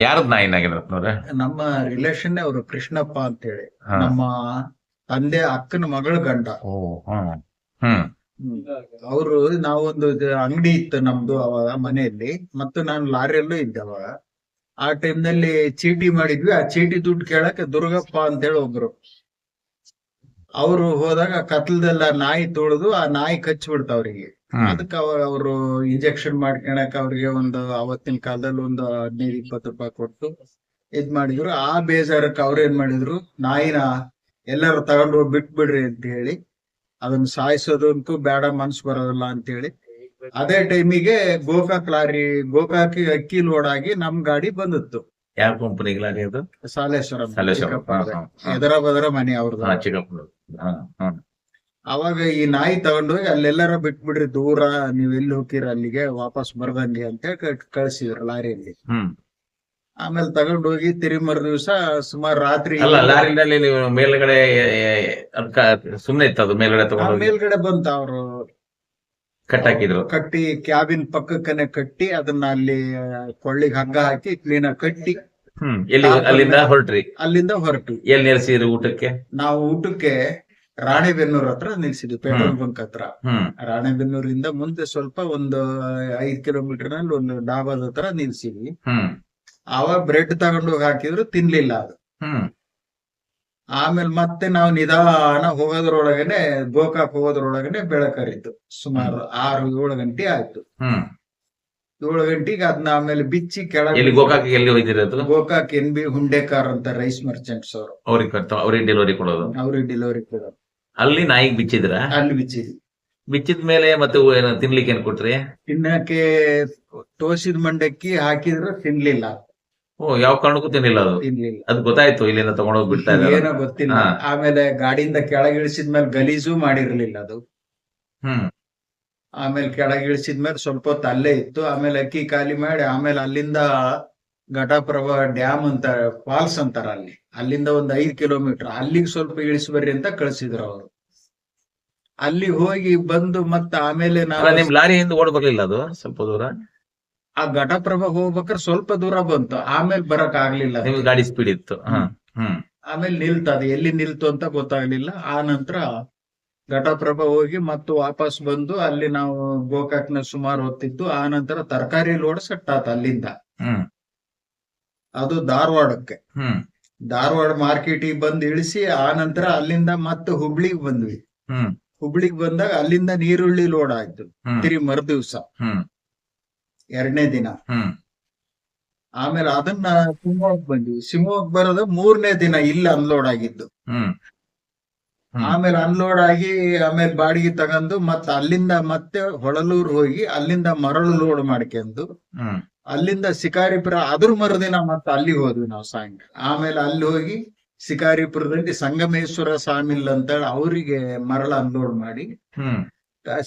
ಯಾರದ್ ನಾಯಿನಾಗಿರತ್ನವ್ರೆ ನಮ್ಮ ರಿಲೇಷನ್ ಅವರು ಕೃಷ್ಣಪ್ಪ ಅಂತ ಹೇಳಿ ನಮ್ಮ ತಂದೆ ಅಕ್ಕನ ಮಗಳ ಗಂಡ. ಓ ಹ್ಮ್ ಹ್ಮ್. ಅವರು ನಾವೊಂದು ಅಂಗಡಿ ಇತ್ತು ನಮ್ದು ಅವಾಗ ಮನೆಯಲ್ಲಿ ಮತ್ತು ನಾನು ಲಾರಿಯಲ್ಲೂ ಇದ್ದೆ ಅವಾಗ. ಆ time ನಲ್ಲಿ ಚೀಟಿ ಮಾಡಿದ್ವಿ. ಆ ಚೀಟಿ ದುಡ್ಡು ಕೇಳಕ್ಕೆ ದುರ್ಗಪ್ಪ ಅಂತೇಳಿ ಒಬ್ರು. ಅವರು ಹೋದಾಗ ಕತ್ಲದೆಲ್ಲ ನಾಯಿ ತುಳಿದು ಆ ನಾಯಿ ಕಚ್ಚಿಬಿಡ್ತ ಅವ್ರಿಗೆ. ಅದಕ್ಕೆ ಅವ್ರು ಅವರು ಇಂಜೆಕ್ಷನ್ ಮಾಡ್ಕೊಳಕ್ ಅವ್ರಿಗೆ ಒಂದು ಅವತ್ತಿನ ಕಾಲದಲ್ಲಿ ಒಂದು ಹದಿನೈದು ಇಪ್ಪತ್ತು ರೂಪಾಯಿ ಕೊಟ್ಟು ಇದ್ ಮಾಡಿದ್ರು. ಆ ಬೇಜಾರಕ್ಕೆ ಅವ್ರ ಏನ್ ಮಾಡಿದ್ರು? ನಾಯಿನ ಎಲ್ಲರೂ ತಗೊಂಡು ಹೋಗಿ ಬಿಟ್ಬಿಡ್ರಿ ಅಂತ ಹೇಳಿ ಅದನ್ನ ಸಾಯಿಸೋದಂತೂ ಬೇಡ ಮನ್ಸು ಬರೋದಿಲ್ಲ ಅಂತ ಹೇಳಿ ಅದೇ ಟೈಮಿಗೆ ಗೋಕಾಕ್ ಲಾರಿ ಗೋಕಾಕ್ ಅಕ್ಕಿ ಲೋಡ್ ಆಗಿ ನಮ್ ಗಾಡಿ ಬಂದಿತ್ತು. ಯಾವ ಲಾರಿ ಅದು? ಸಾಲೇಶ್ವರ. ಎದರ ಬದರ ಮನೆ ಅವ್ರದ್ದು ಅವಾಗ ಈ ನಾಯಿ ತಗೊಂಡೋಗಿ ಅಲ್ಲೆಲ್ಲಾರ ಬಿಟ್ಬಿಡ್ರಿ ದೂರ ನೀವ್ ಎಲ್ಲಿ ಹೋಗ್ತೀರ ಅಲ್ಲಿಗೆ ವಾಪಸ್ ಬರ್ದಂಗೆ ಅಂತ ಹೇಳಿ ಕಳ್ಸಿದ್ರು ಲಾರಿಯಲ್ಲಿ. ಹ್ಮ್. ಆಮೇಲೆ ತಗೊಂಡೋಗಿ ತಿರುಮರ ದಿವಸ ಸುಮಾರು ರಾತ್ರಿ ಅಲ್ಲ ಲಾರಿನಲ್ಲಿ ನೀವು ಮೇಲ್ಗಡೆ ಸುಮ್ನೆ ಇತ್ತು ಅದು ಮೇಲ್ಗಡೆ ಮೇಲ್ಗಡೆ ಬಂತ ಅವರು. ಕಟ್ಟಾಕಿದ್ರು ಕಟ್ಟಿ ಕ್ಯಾಬಿನ್ ಪಕ್ಕಕ್ಕನೆ ಕಟ್ಟಿ ಅದನ್ನ ಅಲ್ಲಿ ಕೊಳ್ಳಿಗೆ ಹಗ್ಗ ಹಾಕಿ ಕ್ಲೀನ್ ಆಗಿ ಕಟ್ಟಿ. ಹ್ಮ್ ಎಲ್ಲಿ ಅಲ್ಲಿಂದ ಹೊರಟ್ರಿ? ಅಲ್ಲಿಂದ ಹೊರಟು ಎಲ್ಲಿ ನೆಲೆಸಿದ್ರು ಊಟಕ್ಕೆ? ನಾವು ಊಟಕ್ಕೆ ರಾಣೆಬೆನ್ನೂರ್ ಹತ್ರ ನಿಲ್ಸಿದ್ವಿ ಪೆಟ್ರೋಲ್ ಬಂಕ್ ಹತ್ರ. ರಾಣೆಬೆನ್ನೂರಿಂದ ಮುಂದೆ ಸ್ವಲ್ಪ ಒಂದು ಐದ್ ಕಿಲೋಮೀಟರ್ನಲ್ಲಿ ಒಂದು ಡಾಬಾದ ಹತ್ರ ನಿಲ್ಸಿದ್ವಿ. ಅವಾಗ ಬ್ರೆಡ್ ತಗೊಂಡೋಗಿ ಹಾಕಿದ್ರು ತಿನ್ಲಿಲ್ಲ ಅದು. ಆಮೇಲೆ ಮತ್ತೆ ನಾವು ನಿಧಾನ ಹೋಗೋದ್ರೊಳಗನೆ ಗೋಕಾಕ್ ಹೋಗೋದ್ರೊಳಗನೆ ಬೆಳಕರಿತು ಸುಮಾರು ಆರು ಏಳು ಗಂಟೆ ಆಯ್ತು. ಏಳು ಗಂಟೆಗೆ ಅದನ್ನ ಆಮೇಲೆ ಬಿಚ್ಚಿ ಕೆಳಗೆ ಗೋಕಾಕ್ ಎಲ್ಲಿ ಹೋಯ್ತಿರೋದು ಗೋಕಾಕ್ ಎನ್ ಬಿ ಹುಂಡೇಕಾರ್ ಅಂತ ರೈಸ್ ಮರ್ಚೆಂಟ್ಸ್ ಅವರು. ಅವ್ರಿಗೆ ಅವ್ರಿಗೆ ಡೆಲಿವರಿ ಕೊಡೋದು? ಅವ್ರಿಗೆ ಡೆಲಿವರಿ ಕೊಡೋರು ಅಲ್ಲಿ ನಾಯಿಗ್ ಬಿಚ್ಚಿದ್ರ? ಅಲ್ಲಿ ಬಿಚ್ಚಿ ಬಿಚ್ಚಿದ ಮೇಲೆ ಮತ್ತೆ ಏನ ಏನು ತಿನ್ಲಿಕ್ಕೆ ಏನ್ ಕೊಟ್ರಿ? ತಿನ್ನಕ್ಕೆ ತೋಸಿದ ಮಂಡಕ್ಕಿ ಹಾಕಿದ್ರು ತಿನ್ಲಿಲ್ಲ. ಓ ಯಾವ ಕಾರಣಕ್ಕೂ ತಿನ್ನಿಲ್ಲ ಅದು? ತಿನ್ಲಿಲ್ಲ. ಅದು ಗೊತ್ತಾಯ್ತು ಇಲ್ಲಿಂದ ತಗೊಂಡೋಗಿ ಬಿಡ್ತಾ ಇದ್ದಾರೆ. ಏನೋ ಗೊತ್ತಿಲ್ಲ. ಹಾ. ಆಮೇಲೆ ಗಾಡಿಯಿಂದ ಕೆಳಗಿಳಿಸಿದ್ಮೇಲೆ ಗಲೀಜು ಮಾಡಿರ್ಲಿಲ್ಲ ಅದು. ಹ್ಮ್. ಆಮೇಲೆ ಕೆಳಗಿಳಿಸಿದ್ಮೇಲೆ ಸ್ವಲ್ಪ ಹೊತ್ತು ಅಲ್ಲೇ ಇತ್ತು. ಆಮೇಲೆ ಅಕ್ಕಿ ಖಾಲಿ ಮಾಡಿ ಆಮೇಲೆ ಅಲ್ಲಿಂದ ಘಟಪ್ರಭಾ ಡ್ಯಾಮ್ ಅಂತ ಫಾಲ್ಸ್ ಅಂತಾರ ಅಲ್ಲಿ. ಅಲ್ಲಿಂದ ಒಂದ್ ಐದ್ ಕಿಲೋಮೀಟರ್. ಅಲ್ಲಿಗೆ ಸ್ವಲ್ಪ ಇಳಿಸಿ ಬರ್ರಿ ಅಂತ ಕಳ್ಸಿದ್ರು ಅವರು. ಅಲ್ಲಿ ಹೋಗಿ ಬಂದು ಮತ್ತ ಆಮೇಲೆ ನಾವು ನಿಮ್ ಲಾರಿ ಹಿಂದೆ ಓಡ್ ಬರ್ಲಿಲ್ಲ ಅದು? ಸ್ವಲ್ಪ ದೂರ? ಆ ಘಟಪ್ರಭಾ ಹೋಗ್ಬೇಕಾದ್ರೆ ಸ್ವಲ್ಪ ದೂರ ಬಂತು. ಆಮೇಲೆ ಬರಕ್ ಆಗ್ಲಿಲ್ಲ ನಿಮ್ಗೆ ಗಾಡಿ ಸ್ಪೀಡ್ ಇತ್ತು. ಆಮೇಲೆ ನಿಲ್ತು ಅದು. ಎಲ್ಲಿ ನಿಲ್ತು ಅಂತ ಗೊತ್ತಾಗ್ಲಿಲ್ಲ. ಆ ನಂತರ ಘಟಪ್ರಭಾ ಹೋಗಿ ಮತ್ತು ವಾಪಸ್ ಬಂದು ಅಲ್ಲಿ ನಾವು ಗೋಕಾಕ್ನ ಸುಮಾರು ಹೊತ್ತಿತ್ತು. ಆ ನಂತರ ತರಕಾರಿ ಲೋಡ್ ಸೆಟ್ ಆತ ಅಲ್ಲಿಂದ. ಅದು ಧಾರವಾಡಕ್ಕೆ. ಧಾರವಾಡ ಮಾರ್ಕೆಟಿಗೆ ಬಂದು ಇಳಿಸಿ ಆ ನಂತರ ಅಲ್ಲಿಂದ ಮತ್ತೆ ಹುಬ್ಳಿಗ್ ಬಂದ್ವಿ. ಹುಬ್ಳಿಗ್ ಬಂದಾಗ ಅಲ್ಲಿಂದ ನೀರುಳ್ಳಿ ಲೋಡ್ ಆಯ್ತು. ತಿರಿ ಮರು ದಿವ್ಸ. ಎರಡನೇ ದಿನ. ಆಮೇಲೆ ಅದನ್ನ ಶಿವಮೊಗ್ಗ ಬಂದ್ವಿ. ಶಿವಮೊಗ್ಗ ಬರೋದು ಮೂರನೇ ದಿನ ಇಲ್ಲ ಅನ್ಲೋಡ್ ಆಗಿದ್ದು. ಆಮೇಲೆ ಅನ್ಲೋಡ್ ಆಗಿ ಆಮೇಲೆ ಬಾಡಿಗೆ ತಗೊಂಡು ಮತ್ತೆ ಅಲ್ಲಿಂದ ಮತ್ತೆ ಹೊಳಲೂರ್ ಹೋಗಿ ಅಲ್ಲಿಂದ ಮರಳು ಲೋಡ್ ಮಾಡ್ಕೊಂಡು ಅಲ್ಲಿಂದ ಶಿಕಾರಿಪುರ ಅದ್ರ ಮರುದಿನ ಮತ್ತೆ ಅಲ್ಲಿ ಹೋದ್ವಿ ನಾವು ಸಾಯಂಕಾಲ ಆಮೇಲೆ ಅಲ್ಲಿ ಹೋಗಿ ಶಿಕಾರಿಪುರದಲ್ಲಿ ಸಂಗಮೇಶ್ವರ ಸ್ವಾಮಿಲ್ ಅಂತೇಳಿ ಅವರಿಗೆ ಮರಳ ಅನ್ಲೋಡ್ ಮಾಡಿ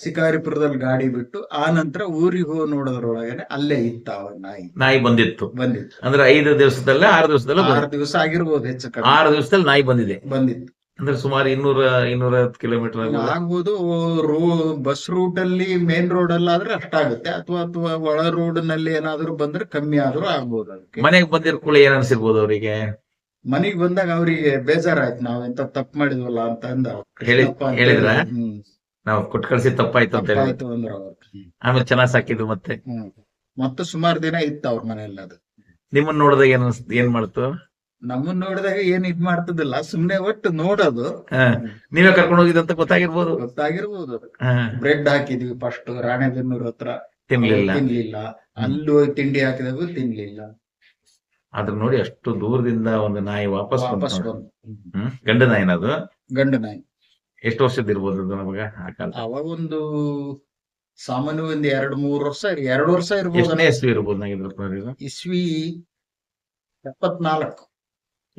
ಶಿಕಾರಿಪುರದಲ್ಲಿ ಗಾಡಿ ಬಿಟ್ಟು ಆ ನಂತರ ಊರಿಗೆ ಹೋಗಿ ನೋಡೋದ್ರೊಳಗನೆ ಅಲ್ಲೇ ಇತ್ತ ಅವ್ರ ನಾಯಿ. ನಾಯಿ ಬಂದಿತ್ತು. ಬಂದಿತ್ತು. ಅಂದ್ರೆ ಐದು ದಿವಸದಲ್ಲೇ ಆರು ದಿವಸದಲ್ಲ ಆರು ದಿವಸ ಆಗಿರ್ಬೋದು ಹೆಚ್ಚು ಆರು ದಿವಸದಲ್ಲಿ ನಾಯಿ ಬಂದಿದೆ. ಬಂದಿತ್ತು. ಅಂದ್ರೆ ಸುಮಾರು ಇನ್ನೂರ ಇನ್ನೂರ ಹತ್ತು ಕಿಲೋಮೀಟರ್ ಆಗ್ಬೋದು ರೋ ಬಸ್ ರೂಟ್ ಅಲ್ಲಿ ಮೇನ್ ರೋಡ್ ಅಲ್ಲಿ ಆದ್ರೆ ಅಷ್ಟಾಗುತ್ತೆ ಅಥವಾ ಅಥವಾ ಒಳ ರೋಡ್ನಲ್ಲಿ ಏನಾದ್ರು ಬಂದ್ರೆ ಕಮ್ಮಿ ಆದ್ರೂ ಆಗ್ಬೋದು ಅದಕ್ಕೆ. ಮನೆಗೆ ಬಂದಿರೋ ಕೂಡ ಏನ್ ಅನ್ಸಿರ್ಬೋದು ಅವರಿಗೆ? ಮನಿಗ್ ಬಂದಾಗ ಅವರಿಗೆ ಬೇಜಾರಾಯ್ತು ನಾವ್ ಎಂತ ತಪ್ಪು ಮಾಡಿದ್ವಲ್ಲ ಅಂತ ಅಂದ ಹೇಳಿದ್ರ. ನಾವ್ ಹೇಳಿದ್ರಾ? ಕೊಟ್ಟು ಕಳ್ಸಿ ತಪ್ಪಾಯ್ತು ಅಂತ ಹೇಳಿ. ತಪ್ಪಾಯ್ತು ಅಂದ್ರ ಅವ್ರು. ಆಮೇಲೆ ಚೆನ್ನಾಗ್ ಸಾಕಿದ್ರು ಮತ್ತೆ? ಮತ್ತೆ ಸುಮಾರು ದಿನ ಇತ್ತು ಅವ್ರ ಮನೆಯಲ್ಲಿ ಅದು. ನಿಮ್ಮನ್ನ ನೋಡಿದಾಗ ಏನ್ ಅನ್ಸ್- ಏನ್ ಮಾಡ್ತು? ನಮ್ಮನ್ನ ನೋಡಿದಾಗ ಏನ್ ಇದ್ ಮಾಡ್ತದಿಲ್ಲ ಸುಮ್ನೆ ಒಟ್ಟು ನೋಡೋದು. ನೀವೇ ಕರ್ಕೊಂಡು ಹೋಗಿದಂತ ಗೊತ್ತಾಗಿರ್ಬೋದು. ಗೊತ್ತಾಗಿರ್ಬೋದು. ಬ್ರೆಡ್ ಹಾಕಿದ್ವಿ ಫಸ್ಟ್ ರಾಣೆಬೆನ್ನೂರ್ ಹತ್ರ. ತಿನ್ಲಿಲ್ಲ. ತಿನ್ಲಿಲ್ಲ? ಅಲ್ಲಿ ಹೋಗಿ ತಿಂಡಿ ಹಾಕಿದಾಗ ತಿನ್ಲಿಲ್ಲ. ಅದ್ರ ನೋಡಿ ಅಷ್ಟು ದೂರದಿಂದ ಒಂದು ನಾಯಿ ವಾಪಸ್ ವಾಪಸ್ ಗಂಡ ಬಂದು ಅದು? ಗಂಡ ನಾಯಿ. ಎಷ್ಟು ವರ್ಷದ ಇರ್ಬೋದು ಅದು ನಮಗ ಅವಾಗ ಒಂದು ಸಾಮಾನ್ಯ ಒಂದ್ ಎರಡ್ ಮೂರ್ ವರ್ಷ ಎರಡು ವರ್ಷ ಇರ್ಬೋದು ಇಸ್ವಿ ಇರ್ಬೋದು ಇಸ್ವಿ ಎಪ್ಪತ್ನಾಲ್ಕು.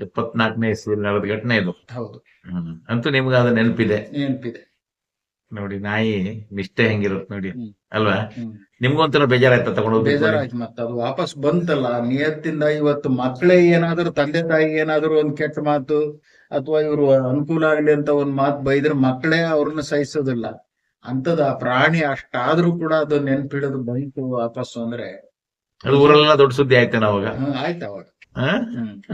ಎಪ್ಪತ್ನಾಲ್ಕನೇ ಇಸ್ವಿಯಲ್ಲಿ ನಡೆದ ಘಟನೆ ಇದು. ಹೌದು. ಹ್ಮ್. ಅಂತೂ ನಿಮ್ಗೆ ಅದು ನೆನಪಿದೆ. ನೆನಪಿದೆ. ನೋಡಿ ನಾಯಿ ನಿಷ್ಠೆ ಹೆಂಗಿರುತ್ತೆ ನೋಡಿ. ಅಲ್ವಾ? ನಿಮ್ಗೊಂಥರ ಬೇಜಾರಾಯ್ತಾ ತಗೊಂಡು ಬೇಜಾರಾಯ್ತು ಮತ್ತೆ ಅದು ವಾಪಸ್ ಬಂತಲ್ಲ ನಿಯತ್ತಿಂದ ಇವತ್ತು ಮಕ್ಕಳೇ ಏನಾದ್ರು ತಂದೆ ತಾಯಿ ಏನಾದ್ರು ಒಂದ್ ಕೆಟ್ಟ ಮಾತು ಅಥವಾ ಇವರು ಅನುಕೂಲ ಆಗ್ಲಿ ಅಂತ ಒಂದ್ ಮಾತು ಬೈದ್ರೆ ಮಕ್ಕಳೇ ಅವ್ರನ್ನ ಸಹಿಸೋದಿಲ್ಲ. ಅಂತದ ಆ ಪ್ರಾಣಿ ಅಷ್ಟಾದ್ರೂ ಕೂಡ ಅದು ನೆನ್ಪಿಡೋದು ಬಂತು ವಾಪಸ್ ಅಂದ್ರೆ. ಅದು ಊರೆಲ್ಲ ದೊಡ್ಡ ಸುದ್ದಿ ಆಯ್ತಾನ ಅವಾಗ? ಆಯ್ತ್ ಅವಾಗ.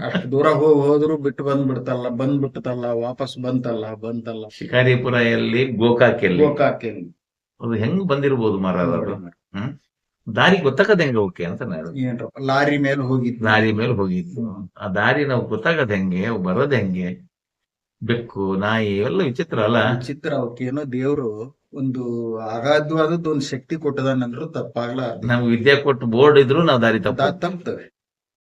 ಅಷ್ಟು ದೂರ ಹೋಗಿ ಹೋದ್ರು ಬಿಟ್ಟು ಬಂದ್ಬಿಡ್ತಲ್ಲ ಬಂದ್ಬಿಡ್ತಲ್ಲ ವಾಪಸ್ ಬಂತಲ್ಲ ಬಂತಲ್ಲ. ಶಿಕಾರಿಪುರ ಎಲ್ಲಿ ಗೋಕಾಕೆ ಎಲ್ಲಿ ಗೋಕಾಕ್ ಅದು ಹೆಂಗ್ ಬಂದಿರ್ಬೋದು ಮರ ಅದು ಹ್ಮ್? ದಾರಿ ಗೊತ್ತಾಗದ ಹೆಂಗ ಓಕೆ ಅಂತ ನಾನು ಲಾರಿ ಮೇಲೆ ಹೋಗಿತ್ತು. ಲಾರಿ ಮೇಲೆ ಹೋಗಿತ್ತು. ಆ ದಾರಿ ನಾವು ಗೊತ್ತಾಗದ ಹೆಂಗೆ ಅವು ಬರೋದ್ ಹೆಂಗೆ? ಬೆಕ್ಕು ನಾಯಿ ಎಲ್ಲ ವಿಚಿತ್ರ ಅಲ್ಲ? ಚಿತ್ರ ಅವಕ್ಕೇನೋ ದೇವ್ರು ಒಂದು ಅಗಾಧವಾದದ್ದು ಒಂದು ಶಕ್ತಿ ಕೊಟ್ಟದಾನಂದ್ರು ತಪ್ಪಾಗ್ಲ ನಮ್ಗೆ ವಿದ್ಯೆ ಕೊಟ್ಟು ಬೋರ್ಡ್ ಇದ್ರು ನಾವು ದಾರಿ ತಪ್ಪ. ತಪ್ತವೆ